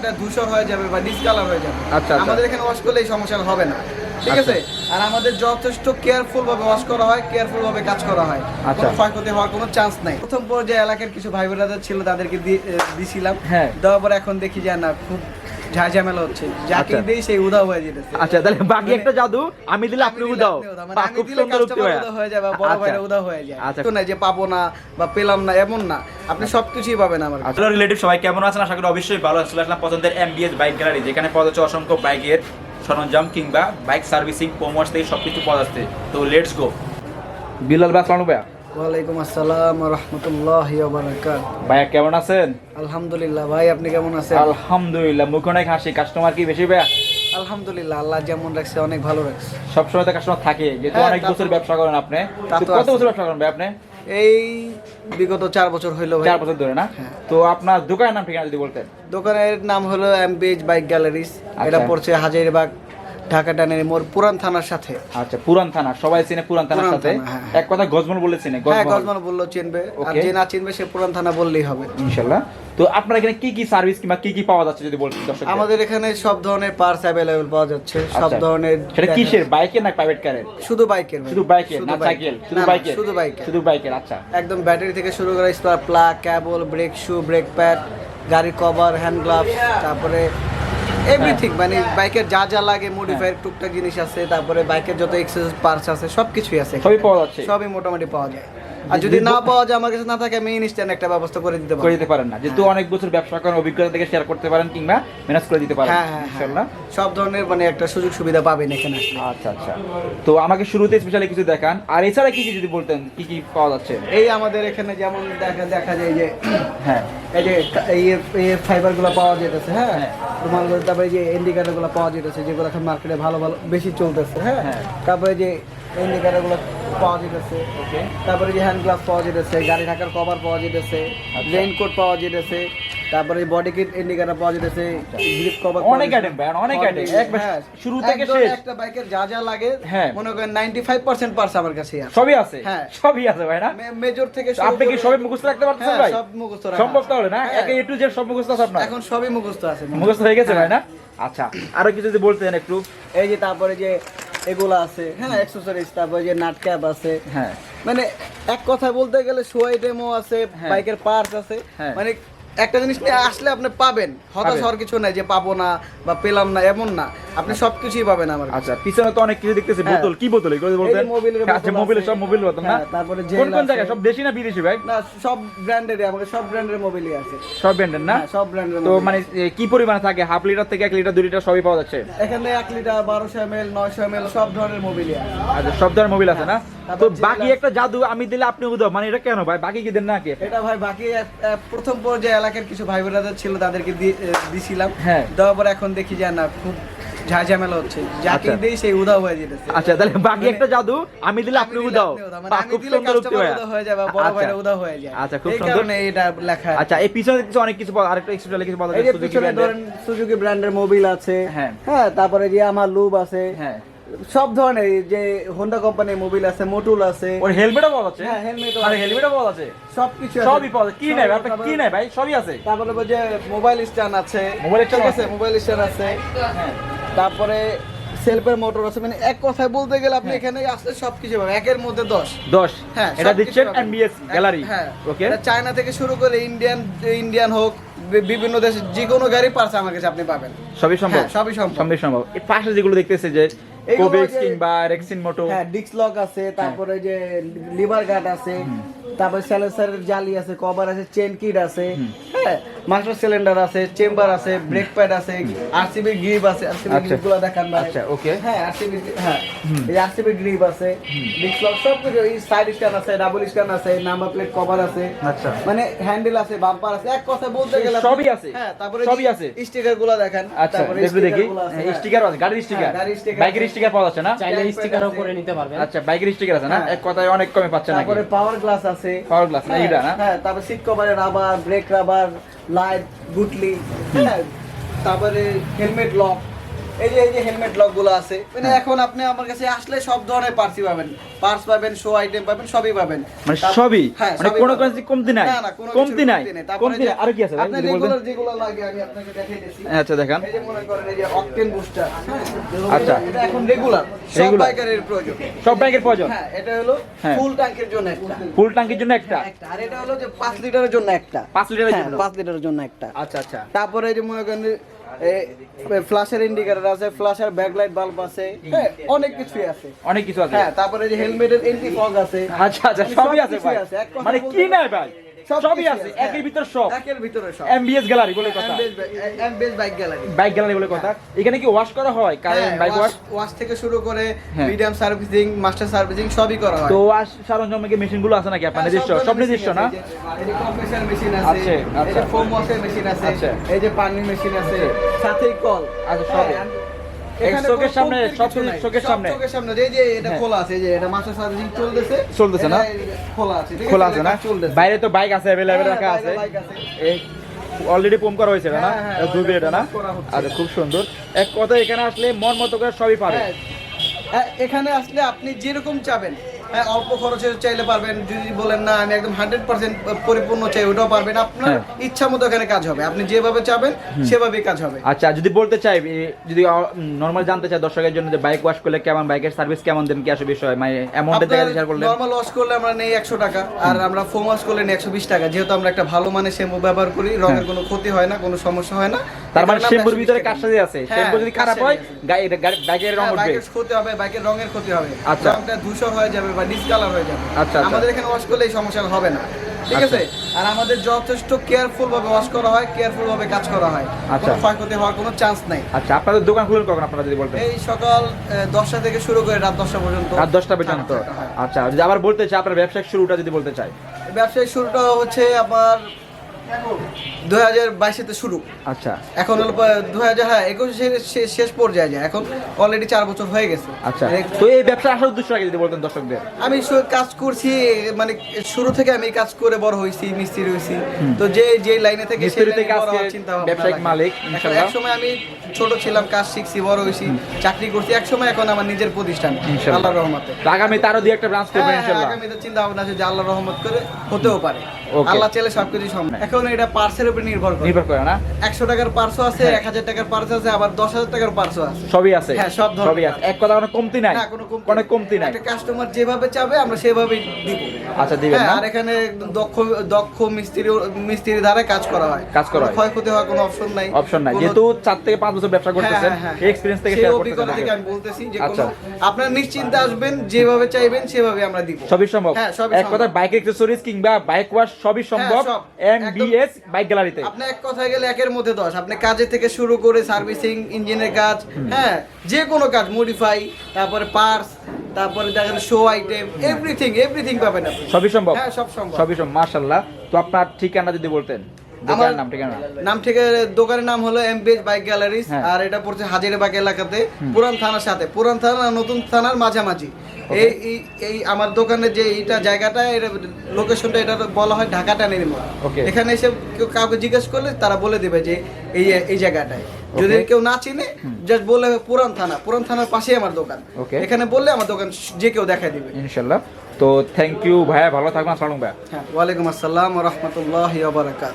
আপনার ধূসর হয়ে যাবে বা ডিসকালার হয়ে যাবে। আচ্ছা, আচ্ছা। আমাদের এখানে ওয়াশ করলে এই সমস্যা হবে না। ঠিক আছে? আর আমাদের যথেষ্ট কেয়ারফুল ভাবে ওয়াশ করা হয় কেয়ারফুল ভাবে কাজ করা হয়। আচ্ছা। কোনো ক্ষয়ক্ষতি হওয়ার কোনো চান্স নাই। প্রথম পর্যায়ে এলাকার কিছু ভাই বোনেরা ছিল তাদেরকে দিয়েছিলাম হ্যাঁ। দেওয়ার পর এখন দেখি যে না খুব ঝামেলা হচ্ছে। যাকে আচ্ছা। দেই সেই উদাও হয়ে যেতেছে। আচ্ছা তাহলে বাকি একটা জাদু আমি দিলে আপনি উদাও খুব সুন্দর উক্তি উদাও হয়ে যাবে, বড় আচ্ছা। উদাও হয়ে যায়। আচ্ছা। তো না যে পাবো না বা পেলাম না এমন না। আপনি সবকিছুই পাবেন আমার কাছে। আসলে রিলেটিভ সবাই কেমন আছেন? আশা করি অবশ্যই ভালো আসলে আসলাম পছন্দের এমবিএস বাইক গ্যালারি যেখানে পাওয়া যাচ্ছে অসংখ্য বাইকের সরঞ্জাম কিংবা বাইক সার্ভিসিং পোমোয়ার্স থেকে সবকিছু পাওয়া যাচ্ছে। তো লেটস গো বিলাল ভাই আসসালামু ভাইয়া। ওয়ালাইকুম আসসালাম রহমতুল্লাহ বারাকাত ভাইয়া কেমন আছেন? আলহামদুলিল্লাহ ভাই আপনি কেমন আছেন? আলহামদুলিল্লাহ মুখ অনেক হাসি। কাস্টমার কি বেশি ভাইয়া? আলহামদুলিল্লাহ আল্লাহ যেমন রাখছে অনেক ভালো রাখছে। সবসময় তো কাস্টমার থাকে যেহেতু হ্যাঁ, অনেক বছর ব্যবসা করেন আপনি। কত বছর ব্যবসা করেন ভাই আপনি? এই বিগত চার বছর হইল চার বছর ধরে না? হ্যাঁ। তো আপনার দোকানের নাম ঠিকানা যদি বলতেন। দোকানের নাম হলো এমবিএইচ বাইক গ্যালারিজ। এটা আচ্ছা। পড়ছে হাজারিবাগ ঢাকা টানের মোর পুরান থানার সাথে। আচ্ছা পুরান থানা সবাই চিনে পুরান থানার সাথে। হ্যাঁ, এক কথা গজমল বলে চিনে হ্যাঁ গজমল। বলল চিনবে আর যে না চিনবে সে পুরান থানা বললেই হবে। ইনশাল্লাহ। তো আপনার এখানে কি কি সার্ভিস কিংবা কি কি পাওয়া যাচ্ছে যদি দর্শক আমাদের এখানে সব ধরনের পার্টস অ্যাভেলেবল পাওয়া যাচ্ছে সব আচ্ছা। ধরনের সেটা কিসের বাইকের না প্রাইভেট কারের শুধু বাইকের শুধু বাইকের না সাইকেল শুধু বাইকের? শুধু বাইকের। শুধু বাইকের আচ্ছা। একদম ব্যাটারি থেকে শুরু করে spark plug cable brake shoe brake pad গাড়ির কভার হ্যান্ড গ্লাভস তারপরে এভরিথিং মানে বাইকের যা যা লাগে মডিফায়ার টুকটাক জিনিস আছে তারপরে বাইকের যত এক্সেস পার্টস আছে সব কিছুই আছে সবই পাওয়া যাচ্ছে। সবই মোটামুটি পাওয়া যায়। আর যদি না পাওয়া যায় আমার কাছে না থাকে আমি ইনস্ট্যান্ট একটা ব্যবস্থা করে দিতে করে দিতে পারেন না। যেহেতু অনেক বছর ব্যবসা করেন অভিজ্ঞতা থেকে শেয়ার করতে পারেন কিংবা ম্যানেজ করে দিতে পারেন হ্যাঁ হ্যাঁ হ্যাঁ। সব ধরনের মানে একটা সুযোগ সুবিধা পাবেন এখানে আচ্ছা আচ্ছা। তো আমাকে শুরুতে স্পেশালি কিছু দেখান। আর এছাড়া কি কি যদি বলতেন কি কি পাওয়া যাচ্ছে? এই আমাদের এখানে যেমন দেখা দেখা যায় যে হ্যাঁ। এই যে এই এই ফাইবারগুলো পাওয়া যেতেছে হ্যাঁ? হ্যাঁ। তোমার তারপরে যে ইন্ডিকেটারগুলো পাওয়া যেতেছে যেগুলো এখন মার্কেটে ভালো ভালো বেশি চলতেছে হ্যাঁ? হ্যাঁ। তারপরে যে ইন্ডিকেটারগুলো পাওয়া যেতেছে তারপরে যে হ্যান্ড গ্লাভস পাওয়া যেতেছে গাড়ি ঢাকার কভার পাওয়া যেতেছে আচ্ছা। রেইনকোট পাওয়া যেতেছে তারপরে বডি কিট ইন্ডিকেটার পাওয়া যেতেছে গ্রিপ কভার অনেক item ভাই, অনেক item। একবার শুরু থেকে শেষ। হ্যাঁ। একটা বাইকের যা যা লাগে হ্যাঁ। মনে করেন 95% পার্টস আমার কাছে আছে সবই আছে হ্যাঁ। সবই আছে ভাই না মেজর থেকে শুরু আপনি কি সবই মুখস্থ রাখতে পারতেছেন হ্যাঁ, ভাই সব মুখস্থ রাখা সম্ভব। তাহলে না হ্যাঁ। একে একটু যে সব মুখস্থ আছে আপনার এখন সবই মুখস্থ আছে মুখস্থ হয়ে গেছে হ্যাঁ। ভাই না আচ্ছা আরও কিছু যদি বলতেন একটু এই যে তারপরে যে এগুলো আছে হ্যাঁ অ্যাক্সেসরিজ তারপর যে নাট ক্যাপ আছে হ্যাঁ মানে এক কথা বলতে গেলে সোয়াই ডেমো আছে হ্যাঁ। বাইকের পার্টস আছে হ্যাঁ। মানে একটা জিনিস নিয়ে আসলে আপনি পাবেন হতাশ। হওয়ার কিছু নাই যে পাবো না বা পেলাম না এমন না আপনি সবকিছুই পাবেন আমার কাছে। আচ্ছা পিছনে তো অনেক কিছু দেখতেছি হ্যাঁ। বোতল কি বোতল এগুলো এই বলতেন? আচ্ছা মোবিলের সব মোবিল বোতল না? হ্যাঁ, তারপরে কোন কোন আছে। জায়গায়? সব দেশি না বিদেশি ভাই? না সব ব্র্যান্ডেরই আমাদের সব ব্র্যান্ডের মোবিলই আছে। সব ব্র্যান্ডের না? হ্যাঁ, সব ব্র্যান্ডের তো মানে কি পরিমাণে থাকে? হাফ লিটার থেকে এক লিটার দুই লিটার সবই পাওয়া যাচ্ছে? এখানে এক লিটার বারোশো এম এল নয়শো এম এল সব ধরনের মোবিলই আছে। আচ্ছা সব ধরনের মোবিল আছে না? তো বাকি একটা জাদু আমি দিলে আপনি উদাও মানে এটা কেন ভাই? বাকি কি দেন না কি এটা ভাই বাকি প্রথম পর্যায়ে এলাকার কিছু ভাই বোনেরা ছিল তাদেরকে দিছিলাম। হ্যাঁ। দেওয়ার পর এখন দেখি যে না খুব ঝামেলা হচ্ছে। যাকে আচ্ছা। দেই সেই উদাও হয়ে যেতেছে। আচ্ছা তাহলে বাকি মানে- একটা জাদু আমি দিলে আপনি উদাও আপনি। মানে আমি দিলে উদাও হয়ে যায় বা বড় আচ্ছা। ভাইরা উদাও হয়ে যায়। আচ্ছা, খুব সুন্দর। এটা লেখা। আচ্ছা এই পিছনে কিছু অনেক কিছু আরেকটা এক্সট্রা কিছু যায় পিছনে ব্র্যান্ডের ধরেন সুজুকি ব্র্যান্ডের মোবিল আছে। হ্যাঁ। হ্যাঁ তারপরে যে আমার লুব আছে। হ্যাঁ। সব ধরনের যে হোন্ডা কোম্পানির মোবিল আছে মোটুল আছে। ওর হেলমেটও পাওয়া যাচ্ছে হ্যাঁ, ও আরে আছে। হেলমেটও পাওয়া যাচ্ছে সবকিছু সবই পাওয়া কি নাই? ভাই আপনার কি নাই ভাই? সবই আছে। তারপরে যে মোবাইল স্ট্যান্ড আছে। মোবাইল আছে আছে। মোবাইল স্ট্যান্ড আছে। হ্যাঁ। তারপরে সেলফের মোটর আছে মানে এক কথায় বলতে গেলে আপনি হ্যাঁ। এখানে আসলে সবকিছু পাবেন। একের মধ্যে 10 10 হ্যাঁ এটা দিচ্ছেন এমবিএস গ্যালারি হ্যাঁ ওকে এটা চায়না থেকে শুরু করে ইন্ডিয়ান ইন্ডিয়ান হোক বিভিন্ন দেশে যে কোনো গাড়ি পারছে আমার কাছে আপনি পাবেন। সবই সম্ভব? হ্যাঁ, সবই সম্ভব। সবই সম্ভব। এই পাশে যেগুলো দেখতেছে যে যে- কিংবা রেক্সিন মোটো হ্যাঁ ডিস্ক লক আছে তারপরে যে লিভার গার্ড আছে তারপরে স্যালেন্সারের জালি আছে কভার আছে চেন কিট আছে হ্যাঁ মাস্টার সিলিন্ডার আছে চেম্বার আছে ব্রেক প্যাড আছে আরসিবি গ্রিপ আছে আরসিবি আচ্ছা। গ্রিপগুলো দেখান ভাই। আচ্ছা, okay. হ্যাঁ আরসিবি হ্যাঁ এই আরসিবি গ্রিপ আছে ডিস্ক লক সব কিছু এই সাইড স্ট্যান্ড আছে ডাবল স্ট্যান্ড আছে নাম্বার প্লেট কভার আছে আচ্ছা। মানে হ্যান্ডেল আছে বাম্পার আছে এক কথা বলতে গেলে সবই আছে। হ্যাঁ তারপরে সবই আছে। স্টিকারগুলো দেখেন। আচ্ছা তারপরে দেখি। sticker গুলো আছে, হ্যাঁ। স্টিকার আছে গাড়ির স্টিকার হ্যাঁ, গাড়ির sticker বাইকের স্টিকার পাওয়া যাচ্ছে না? চাইলে স্টিকারও করে নিতে পারবেন। আচ্ছা বাইকের স্টিকার আছে না? হ্যাঁ। এক কথায় অনেক কমে পাচ্ছেন না তারপরে পাওয়ার গ্লাস আছে। পাওয়ার গ্লাস না এইটা না? হ্যাঁ তারপরে সিট কভারে রাবার ব্রেক রাবার লাইট গুটলি হ্যাঁ। তারপরে হেলমেট লক এই যে এই যে হেলমেট লকগুলো আছে মানে হ্যাঁ। এখন আপনি আমার কাছে আসলে সব ধরনের পার্সই পাবেন। পার্স পাবেন শো আইটেম পাবেন সবই পাবেন। মানে সবই? হ্যাঁ, মানে কোনো কিছু কমতি নাই? না, না, কোনো কমতি নাই? তারপরে কমতি নাই আর কি আছে? রেগুলার যেগুলো লাগে আমি আপনাকে দেখিয়ে দিচ্ছি আচ্ছা দেখান। এই যে মনে করেন এই যে অকটেন বুস্টার আচ্ছা। এটা এখন রেগুলার সব বাইকারের প্রয়োজন। সব প্রয়োজন? হ্যাঁ এটা হলো হ্যাঁ। ফুল ট্যাঙ্কের জন্য একটা। ফুল ট্যাঙ্কির জন্য একটা? আর এটা হলো যে 5 লিটারের জন্য একটা। পাঁচ লিটারের হ্যাঁ জন্য? 5 লিটারের জন্য একটা। আচ্ছা আচ্ছা। তারপরে এই যে মনে করেন ফ্ল্যাশের ইন্ডিকেটর আছে ফ্ল্যাশের ব্যাকলাইট বাল্ব আছে অনেক কিছুই আছে। অনেক কিছু আছে। হ্যাঁ তারপরে যে হেলমেটের এন্টি ফগ আছে। আচ্ছা আচ্ছা মানে সবই আছে ভাই। মানে কি নাই ভাই? সবই আছে একের হ্যাঁ। ভিতর সব। একের ভিতরে সব। এমবিএস গ্যালারি বলে কথা। MBS bike gallery bike gallery বলে কথা। এখানে কি ওয়াশ করা হয়? কারেন্ট বাইক ওয়াশ ওয়াশ থেকে শুরু করে হ্যাঁ। মিডিয়াম সার্ভিসিং মাস্টার সার্ভিসিং সবই করা হয়। তো ওয়াশ সরঞ্জাম কি মেশিনগুলো আছে নাকি আপনার হ্যাঁ, নিজস্ব? সব সব নিজস্ব না? এই যে কম্প্রেসার মেশিন আছে, আছে এই আচ্ছা। যে ফোম ওয়াশের মেশিন আছে আচ্ছা। এই যে পানি মেশিন আছে সাথেই কল। আচ্ছা, সবই। এখানে চোখের সামনে, সব চোখের সামনে। চোখের সামনে যে যে এটা হ্যাঁ। খোলা আছে এই যে এটা মাস্টার সার্ভিসিং চলতেছে। চলতেছে না? এটা খোলা আছে খোলা আছে না? বাইরে তো বাইক আছে অ্যাভেলেবেল হ্যাঁ, রাখা আছে। এই অলরেডি পম্প করা হয়েছে না? হ্যাঁ, হ্যাঁ, এটা দুবে এটা না? pump আচ্ছা খুব সুন্দর। এক কথা এখানে আসলে মন মতো করে সবই পাবে হ্যাঁ, হ্যাঁ, এখানে আসলে আপনি যেরকম চাবেন হ্যাঁ, অল্প খরচে চাইলে পারবেন। যদি বলেন না আমি একদম হান্ড্রেড পার্সেন্ট পরিপূর্ণ চাই ওটাও পারবেন। আপনার হ্যাঁ। ইচ্ছা মতো এখানে কাজ হবে। আপনি যেভাবে চাবেন সেভাবেই কাজ হবে। আচ্ছা যদি বলতে চাই যদি নর্মাল জানতে চাই দর্শকের জন্য যে বাইক ওয়াশ করলে কেমন বাইকের সার্ভিস কেমন দেন কি আসে বিষয়? মানে করলেন? নর্মাল ওয়াশ করলে আমরা নেই একশো টাকা আর আমরা ফোম ওয়াশ করলে নেই একশো বিশ টাকা। যেহেতু আমরা একটা ভালো মানের শ্যাম্পু ব্যবহার করি রঙের কোনো ক্ষতি হয় না কোনো সমস্যা হয় না। হ্যাঁ। তার মানে শ্যাম্পুর ভিতরে টাকা কাজসাজি আছে। হ্যাঁ, শ্যাম্পু যদি খারাপ হয় কারসাজি বাইকের রং হ্যাঁ, উঠবে। বাইকের ক্ষতি হবে বাইকের রঙের ক্ষতি হবে। আচ্ছা। রংটা ধূসর হয়ে যাবে বা ডিসকালার হয়ে যাবে আচ্ছা, আচ্ছা। আমাদের এখানে ওয়াশ করলে এই সমস্যা হবে না ঠিক আচ্ছা। আছে আর আমাদের যথেষ্ট কেয়ারফুল ভাবে ওয়াশ করা হয় কেয়ারফুল ভাবে কাজ করা হয় আচ্ছা। ক্ষয়ক্ষতি হওয়ার কোনো চান্স নাই আচ্ছা আপনাদের দোকান খুলেন কখন আপনারা যদি বলতেন এই সকাল দশটা থেকে শুরু করে রাত দশটা পর্যন্ত রাত দশটা পর্যন্ত। আচ্ছা যদি আবার বলতে চাই আপনার ব্যবসায়িক শুরুটা যদি বলতে চাই ব্যবসায়িক শুরুটা হচ্ছে আমার হাজার বাইশেতে শুরু। আচ্ছা। এখন হলো দু হাজার হ্যাঁ একুশে শেষ- পর্যায়ে যায়। এখন অলরেডি চার বছর হয়ে গেছে। আচ্ছা। মানে তো এই ব্যবসা আসার উদ্দেশ্য আগে যদি বলতেন দর্শকদের? আমি কাজ করছি মানে শুরু থেকে আমি কাজ করে বড় হয়েছি মিস্ত্রি হয়েছি। তো যে যে লাইনে থেকে সেই থেকে চিন্তা ব্যবসায়িক মালিক। এক সময় আমি ছোট ছিলাম কাজ শিখছি বড় হয়েছি চাকরি করছি। এক সময় এখন আমার নিজের প্রতিষ্ঠান। আল্লাহর রহমতে। তো আগামীতে আরও দুই একটা ব্রাঞ্চ হ্যাঁ, হ্যাঁ, আগামীতে চিন্তা ভাবনা আছে যে আল্লাহ রহমত করে হতেও পারে। আল্লাহ চাইলে সবকিছু সম্ভব। এখন এটা পার্সের উপর নির্ভর করে। নির্ভর করে না? একশো টাকার পার্সও আছে হ্যাঁ। এক হাজার টাকার পার্স আছে আবার দশ হাজার টাকার পার্সও আছে। সবই আছে? হ্যাঁ, সব ধরনের সবই আছে। এক কথা কোনো কমতি নাই? না, কোনো কমতি কোনো কমতি নাই? একটা কাস্টমার যেভাবে চাবে আমরা সেভাবেই দিব। আচ্ছা দিবেন হ্যাঁ, না? আর এখানে একদম দক্ষ দক্ষ মিস্ত্রি মিস্ত্রির দ্বারা কাজ করা হয়। কাজ করা হয়। ক্ষয়ক্ষতি হওয়ার কোনো অপশন নাই। অপশন নাই। যেহেতু চার থেকে পাঁচ বছর ব্যবসা করতেছেন হ্যাঁ, হ্যাঁ, এই এক্সপিরিয়েন্স থেকে শেয়ার থেকে করতেছেন আমি বলতেছি যে আচ্ছা। কোনো আপনারা নিশ্চিন্তে আসবেন যেভাবে চাইবেন সেভাবে আমরা দিব। সবই সম্ভব? হ্যাঁ, এক। কথা বাইক অ্যাক্সেসরিজ কিংবা বাইক ওয়াশ সবই সম্ভব? সব। এমবিএস বাইক গ্যালারিতে আপনি এক কথায় গেলে একের মধ্যে দশ। আপনি কাজের থেকে শুরু করে সার্ভিসিং ইঞ্জিনের কাজ হ্যাঁ যে কোনো কাজ মডিফাই তারপরে পার্স তারপরে দেখেন শো আইটেম এভরিথিং এভরিথিং পাবেন আপনি। সবই সম্ভব? হ্যাঁ সব সম্ভব। সবই সম্ভব মাশাআল্লাহ। তো আপনার ঠিকানা যদি বলতেন নাম ঠিকানা। নাম থেকে দোকানের নাম হলো এমবিএস বাইক গ্যালারিজ। আর এটা পড়ছে হাজারিবাগ এলাকাতে পুরান থানার সাথে। পুরান থানা নতুন থানার মাঝামাঝি। এই এই- আমার দোকানের যে এইটা জায়গাটা এটা লোকেশনটা এটা বলা হয় ঢাকা টানেরি মোড় এখানে এসে কেউ কাউকে জিজ্ঞেস করলে তারা বলে দেবে যে এই এই জায়গাটায়। যদি কেউ না চিনে জাস্ট বলে পুরান থানা। পুরান থানার পাশেই আমার দোকান. এখানে বললে আমার দোকান যে কেউ দেখাই দিবে। ইনশাআল্লাহ তো থ্যাংক ইউ ভাইয়া ভালো থাকবেন। আসসালামু ভাইয়া হ্যাঁ ওয়ালাইকুম আসসালাম রহমতুল্লাহ বারাকাত